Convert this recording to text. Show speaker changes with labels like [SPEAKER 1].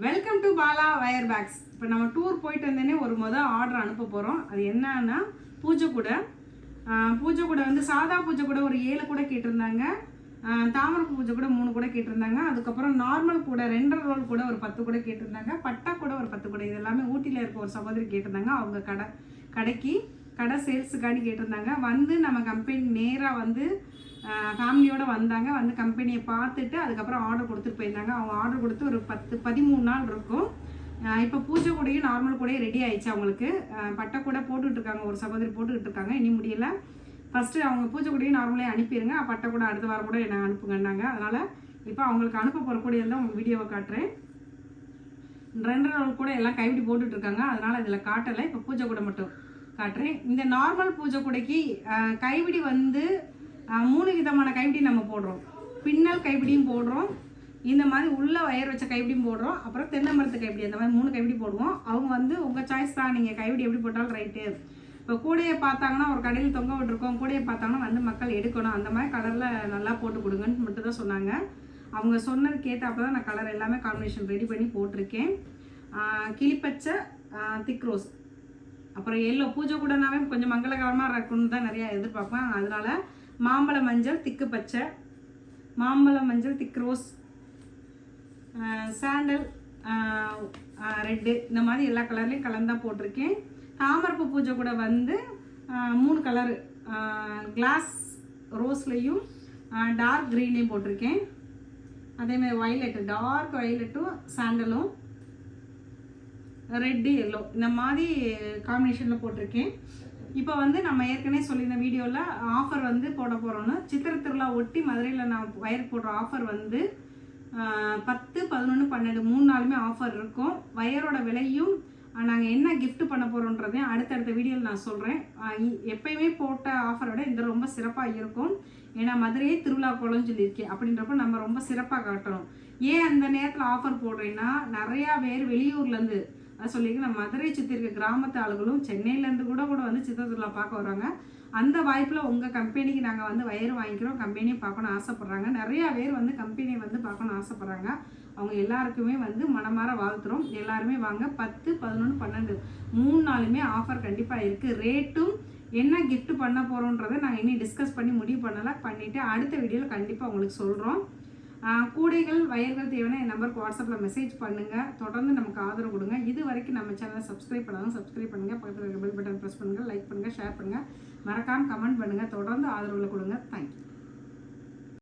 [SPEAKER 1] Welcome to Bala wire bags இப்போ நம்ம tour போயிட்டு வந்தேனே ஒரு மொதல் ஆர்டர் அனுப்ப போகிறோம் அது என்னன்னா பூஜை கூட. பூஜை கூட வந்து சாதா பூஜை கூட ஒரு ஏழு கூட கேட்டிருந்தாங்க. தாமரை பூஜை கூட மூணு கூட கேட்டிருந்தாங்க. அதுக்கப்புறம் நார்மல் கூட ரெண்டரை ரோல் கூட ஒரு பத்து கூட கேட்டிருந்தாங்க. பட்டா கூட ஒரு பத்து கூட. இது எல்லாமே ஊட்டியில் இருக்க ஒரு சகோதரி கேட்டிருந்தாங்க. அவங்க கடை கடைக்கு கடை சேல்ஸுக்காண்டி கேட்டிருந்தாங்க. வந்து நம்ம கம்பெனி நேராக வந்து ஃபேமிலியோடு வந்தாங்க. வந்து கம்பெனியை பார்த்துட்டு அதுக்கப்புறம் ஆர்டர் கொடுத்துட்டு போயிருந்தாங்க. அவங்க ஆர்டர் கொடுத்து ஒரு பத்து பதிமூணு நாள் இருக்கும். இப்போ பூஜை கூடையும் நார்மல் கூடையும் ரெடி ஆயிடுச்சு அவங்களுக்கு. பட்டை கூட போட்டுக்கிட்டு இருக்காங்க. ஒரு சகோதரி போட்டுக்கிட்டு இருக்காங்க. இனி முடியல. ஃபஸ்ட்டு அவங்க பூஜை கூடையும் நார்மலே அனுப்பிடுங்க பட்டை கூட அடுத்த வாரம் கூட என்ன அனுப்புங்கன்னாங்க. அதனால் இப்போ அவங்களுக்கு அனுப்ப போகிற தான் உங்களுக்கு வீடியோவை காட்டுறேன். ரெண்டு நாள் கூட எல்லாம் கைவிடி போட்டுட்ருக்காங்க அதனால் இதில் காட்டலை. இப்போ பூஜை கூட மட்டும். காட்டுறேன். இந்த நார்மல் பூஜை கூடைக்கு கைவிடி வந்து மூணு விதமான கைவிடி நம்ம போடுறோம். பின்னல் கைப்பிடியும் போடுறோம். இந்த மாதிரி உள்ள வயர் வச்ச கைப்பிடியும் போடுறோம். அப்புறம் தென்னை மரத்து கைப்பிடி அந்த மாதிரி மூணு கைப்பிடி போடுவோம். அவங்க வந்து உங்கள் சாய்ஸ் தான். நீங்கள் கைவிடி எப்படி போட்டாலும் ரைட்டு இப்போ கூடையை பார்த்தாங்கன்னா ஒரு கடையில் தொங்க விட்டுருக்கோம். கூடையை பார்த்தாங்கன்னா வந்து மக்கள் எடுக்கணும். அந்த மாதிரி கலரில் நல்லா போட்டு கொடுங்கன்னு மட்டும் தான் சொன்னாங்க. அவங்க சொன்னது ஏற்றாப்புல தான் நான் கலர் எல்லாமே காம்பினேஷன் ரெடி பண்ணி போட்டிருக்கேன். கிளிப்பச்சை திக் ரோஸ் அப்புறம் எல்லோ பூஜை கூடனாவே கொஞ்சம் மங்களகரமாக இருக்கணும்னு தான் நிறையா எதிர்பார்ப்பேன். அதனால மாம்பழ மஞ்சள் திக்கு பச்சை மாம்பழ மஞ்சள் திக் ரோஸ் சாண்டல் ரெட்டு இந்த மாதிரி எல்லா கலர்லேயும் கலந்தா போட்டிருக்கேன். தாமரப்பு பூஜை கூட வந்து மூணு கலரு கிளாஸ் ரோஸ்லேயும் டார்க் க்ரீன்லேயும் போட்டிருக்கேன். அதேமாதிரி வயலட்டு டார்க் வயலட்டும் சாண்டலும் ரெட்டு எல்லோ. இந்த மாதிரி காம்பினேஷனில் போட்டிருக்கேன். இப்போ வந்து நம்ம ஏற்கனவே சொல்லியிருந்த வீடியோவில் ஆஃபர் வந்து போட போகிறோன்னு சித்திரை திருவிழா ஒட்டி மதுரையில் நான் வயர் போடுற ஆஃபர் வந்து பத்து பதினொன்று பன்னெண்டு மூணு நாளுமே ஆஃபர் இருக்கும். வயரோட விலையும் நாங்கள் என்ன கிஃப்ட் பண்ண போகிறோன்றதையும் அடுத்தடுத்த வீடியோவில் நான் சொல்கிறேன் எப்பயுமே போட்ட ஆஃபரை விட இந்த ரொம்ப சிறப்பாக இருக்கும். ஏன்னா மதுரையே திருவிழா கோலம்னு சொல்லியிருக்கேன். அப்படின்றப்ப நம்ம ரொம்ப சிறப்பாக காட்டணும். ஏன் அந்த நேரத்தில் ஆஃபர் போடுறேன்னா நிறையா பேர் வெளியூர்லேருந்து நான் சொல்லியிருக்கு மதுரை சுற்றி இருக்க கிராமத்து ஆளுகளும் சென்னையிலேருந்து கூட கூட வந்து சித்தத்துலா பார்க்க வராங்க. அந்த வாய்ப்பில் உங்கள் கம்பெனிக்கு நாங்கள் வந்து வயர் வாங்கிக்கிறோம் கம்பெனியை பார்க்கணும் ஆசைப்பட்றாங்க. நிறையா பேர் வந்து கம்பெனியை வந்து பார்க்கணும் ஆசைப்பட்றாங்க. அவங்க எல்லாருக்குமே வந்து மனமார வாழ்த்துறோம். எல்லாருமே வாங்க பத்து பதினொன்று பன்னெண்டு மூணு நாளுமே ஆஃபர் கண்டிப்பாக இருக்குது ரேட்டும் என்ன கிஃப்ட் பண்ண போகிறோன்றதை நாங்கள் இன்னும் டிஸ்கஸ் பண்ணி முடிவு பண்ணலை பண்ணிவிட்டு அடுத்த வீடியோவில் கண்டிப்பாக உங்களுக்கு சொல்கிறோம் கூடைகள் வயர்கள் தேவைன்னா என் நம்பருக்கு வாட்ஸ்அப்பில் மெசேஜ் பண்ணுங்கள் தொடர்ந்து நமக்கு ஆதரவு கொடுங்க. இது வரைக்கும் நம்ம சேனலை சப்ஸ்கிரைப் பண்ணாலும் சப்ஸ்கிரைப் பண்ணுங்கள் பக்கத்தில் இருக்க பெல் பட்டன் ப்ரெஸ் பண்ணுங்கள் லைக் பண்ணுங்கள் ஷேர் பண்ணுங்கள் மறக்காமல் கமெண்ட் பண்ணுங்கள் தொடர்ந்து ஆதரவில் கொடுங்க. தேங்க்யூ